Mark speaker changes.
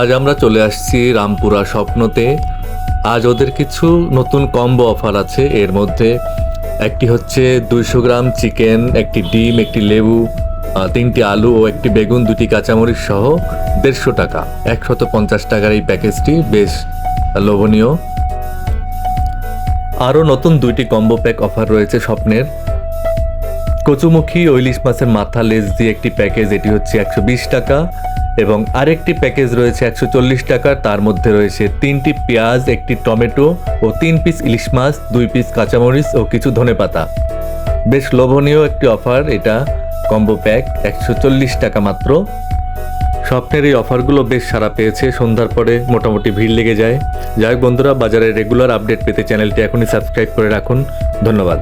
Speaker 1: আজ আমরা চলে আসছি রামপুরা স্বপ্নতে। আজ ওদের কিছু নতুন কম্বো অফার আছে। এর মধ্যে একটি হচ্ছে দুইশো গ্রাম চিকেন, একটি ডিম, একটি লেবু তিনটি আলু ও একটি বেগুন, দুটি কাঁচামরিচ সহ দেড়শো টাকা। একশত পঞ্চাশ টাকার এই প্যাকেজটি বেশ লোভনীয়। আরও নতুন দুইটি কম্বো প্যাক অফার রয়েছে স্বপ্নের। কচুমুখী ও ইলিশ মাছের মাথা লেজ দিয়ে একটি প্যাকেজ, এটি হচ্ছে একশো বিশ টাকা। এবং আরেকটি প্যাকেজ রয়েছে একশো চল্লিশ টাকার তার মধ্যে রয়েছে তিনটি পেঁয়াজ, একটি টমেটো ও তিন পিস ইলিশ মাছ, দুই পিস কাঁচামরিচ ও কিছু ধনেপাতা বেশ লোভনীয় একটি অফার এটা, কম্বো প্যাক, একশো চল্লিশ টাকা মাত্র। স্বপ্নের এই অফারগুলো বেশ সারা পেয়েছে, সন্ধ্যার পরে মোটামুটি ভিড় লেগে যায়। যাই বন্ধুরা বাজারে রেগুলার আপডেট পেতে চ্যানেলটি এখনই সাবস্ক্রাইব করে রাখুন। ধন্যবাদ।